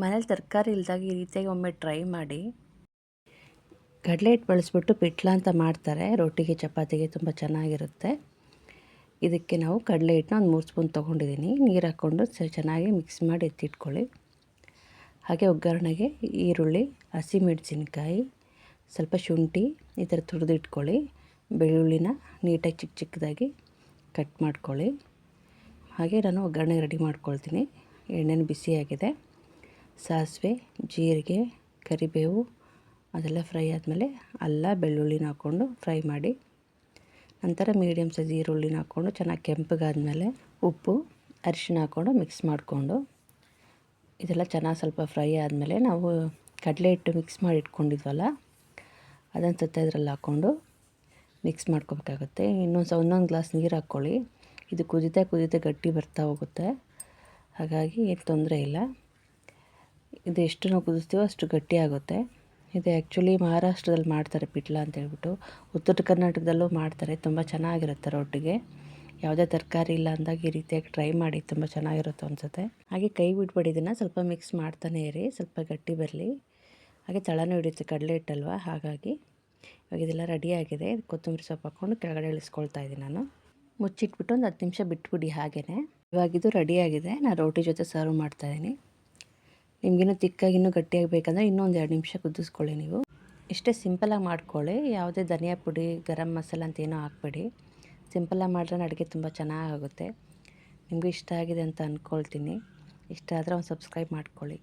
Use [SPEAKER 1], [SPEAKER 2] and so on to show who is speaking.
[SPEAKER 1] ಮನೇಲಿ ತರಕಾರಿ ಇಲ್ದಾಗ ಈ ರೀತಿಯಾಗಿ ಒಮ್ಮೆ ಟ್ರೈ ಮಾಡಿ. ಕಡಲೆ ಹಿಟ್ಟು ಬಳಸ್ಬಿಟ್ಟು ಪಿಟ್ಲ ಅಂತ ಮಾಡ್ತಾರೆ. ರೊಟ್ಟಿಗೆ, ಚಪಾತಿಗೆ ತುಂಬ ಚೆನ್ನಾಗಿರುತ್ತೆ. ಇದಕ್ಕೆ ನಾವು ಕಡಲೆ ಹಿಟ್ಟನ್ನ ಒಂದು ಮೂರು ಸ್ಪೂನ್ ತೊಗೊಂಡಿದ್ದೀನಿ. ನೀರು ಹಾಕ್ಕೊಂಡು ಚೆನ್ನಾಗಿ ಮಿಕ್ಸ್ ಮಾಡಿ ಎತ್ತಿಟ್ಕೊಳ್ಳಿ. ಹಾಗೆ ಒಗ್ಗರಣೆಗೆ ಈರುಳ್ಳಿ, ಹಸಿಮೆಣಸಿನ್ಕಾಯಿ, ಸ್ವಲ್ಪ ಶುಂಠಿ ಈ ಥರ ತುರಿದು ಇಟ್ಕೊಳ್ಳಿ ಬೆಳ್ಳುಳ್ಳಿನ ನೀಟಾಗಿ ಚಿಕ್ಕ ಚಿಕ್ಕದಾಗಿ ಕಟ್ ಮಾಡ್ಕೊಳ್ಳಿ. ಹಾಗೆ ನಾನು ಒಗ್ಗರಣೆ ರೆಡಿ ಮಾಡ್ಕೊಳ್ತೀನಿ. ಎಣ್ಣೆನ ಬಿಸಿಯಾಗಿದೆ. ಸಾಸಿವೆ, ಜೀರಿಗೆ, ಕರಿಬೇವು, ಅದೆಲ್ಲ ಫ್ರೈ ಆದಮೇಲೆ ಅಲ್ಲ, ಬೆಳ್ಳುಳ್ಳಿನ ಹಾಕ್ಕೊಂಡು ಫ್ರೈ ಮಾಡಿ. ನಂತರ ಮೀಡಿಯಮ್ ಸೈಜ್ ಈರುಳ್ಳಿನ ಹಾಕ್ಕೊಂಡು ಚೆನ್ನಾಗಿ ಕೆಂಪಗಾದಮೇಲೆ ಉಪ್ಪು ಅರಿಶಿನ ಹಾಕ್ಕೊಂಡು ಮಿಕ್ಸ್ ಮಾಡಿಕೊಂಡು. ಇದೆಲ್ಲ ಚೆನ್ನಾಗಿ ಸ್ವಲ್ಪ ಫ್ರೈ ಆದಮೇಲೆ ನಾವು ಕಡಲೆ ಹಿಟ್ಟು ಮಿಕ್ಸ್ ಮಾಡಿ ಇಟ್ಕೊಂಡಿದ್ವಲ್ಲ, ಅದನ್ನು ಸತ್ತ ಇದ್ರಲ್ಲಿ ಹಾಕ್ಕೊಂಡು ಮಿಕ್ಸ್ ಮಾಡ್ಕೋಬೇಕಾಗುತ್ತೆ. ಇನ್ನೊಂದು ಸ ಒಂದೊಂದು ಗ್ಲಾಸ್ ನೀರು ಹಾಕ್ಕೊಳ್ಳಿ. ಇದು ಕುದಿತಾ ಕುದಿತಾ ಗಟ್ಟಿ ಬರ್ತಾ ಹೋಗುತ್ತೆ. ಹಾಗಾಗಿ ಏನು ತೊಂದರೆ ಇಲ್ಲ. ಇದು ಎಷ್ಟು ನಾವು ಕುದಿಸ್ತೀವೋ ಅಷ್ಟು ಗಟ್ಟಿ ಆಗುತ್ತೆ. ಇದು ಆ್ಯಕ್ಚುಲಿ ಮಹಾರಾಷ್ಟ್ರದಲ್ಲಿ ಮಾಡ್ತಾರೆ ಪಿಟ್ಲ ಅಂತ ಹೇಳ್ಬಿಟ್ಟು. ಉತ್ತರ ಕರ್ನಾಟಕದಲ್ಲೂ ಮಾಡ್ತಾರೆ. ತುಂಬ ಚೆನ್ನಾಗಿರುತ್ತೆ ರೊಟ್ಟಿಗೆ. ಯಾವುದೇ ತರಕಾರಿ ಇಲ್ಲ ಅಂದಾಗ ಈ ರೀತಿಯಾಗಿ ಟ್ರೈ ಮಾಡಿ ತುಂಬ ಚೆನ್ನಾಗಿರುತ್ತೆ ಅನಿಸುತ್ತೆ. ಹಾಗೆ ಕೈ ಬಿಟ್ಬಿಡಿ, ಇದನ್ನು ಸ್ವಲ್ಪ ಮಿಕ್ಸ್ ಮಾಡ್ತಾನೆ ಇರಿ. ಸ್ವಲ್ಪ ಗಟ್ಟಿ ಬರಲಿ. ಹಾಗೆ ತಳನೂ ಹಿಡಿಯುತ್ತೆ, ಕಡಲೆ ಹಿಟ್ಟಲ್ವ? ಹಾಗಾಗಿ ಇವಾಗ ಇದೆಲ್ಲ ರೆಡಿಯಾಗಿದೆ ಕೊತ್ತಂಬರಿ ಸೊಪ್ಪು ಹಾಕ್ಕೊಂಡು ಕೆಳಗಡೆ ಇಳಿಸ್ಕೊಳ್ತಾ ಇದ್ದೀನಿ ನಾನು. ಮುಚ್ಚಿಟ್ಬಿಟ್ಟು ಒಂದು ಹತ್ತು ನಿಮಿಷ ಬಿಟ್ಬಿಡಿ ಹಾಗೆಯೇ ಇವಾಗಿದು ರೆಡಿಯಾಗಿದೆ ನಾನು ರೋಟಿ ಜೊತೆ ಸರ್ವ್ ಮಾಡ್ತಾಯಿದ್ದೀನಿ ನಿಮಗಿನ್ನೂ ತಿಕ್ಕಾಗಿ ಇನ್ನೂ ಗಟ್ಟಿಯಾಗಿ ಬೇಕಂದರೆ ಇನ್ನೊಂದು ಎರಡು ನಿಮಿಷ ಕುದಿಸ್ಕೊಳ್ಳಿ ನೀವು. ಇಷ್ಟೇ ಸಿಂಪಲಾಗಿ ಮಾಡ್ಕೊಳ್ಳಿ. ಯಾವುದೇ ಧನಿಯಾ ಪುಡಿ, ಗರಂ ಮಸಾಲ ಅಂತ ಏನೂ ಹಾಕ್ಬೇಡಿ. ಸಿಂಪಲಾಗಿ ಮಾಡಿದ್ರೆ ಅಡುಗೆ ತುಂಬ ಚೆನ್ನಾಗಾಗುತ್ತೆ. ನಿಮಗೂ ಇಷ್ಟ ಆಗಿದೆ ಅಂತ ಅಂದ್ಕೊಳ್ತೀನಿ ಇಷ್ಟ ಆದರೆ ಒಂದು ಸಬ್ಸ್ಕ್ರೈಬ್ ಮಾಡ್ಕೊಳ್ಳಿ.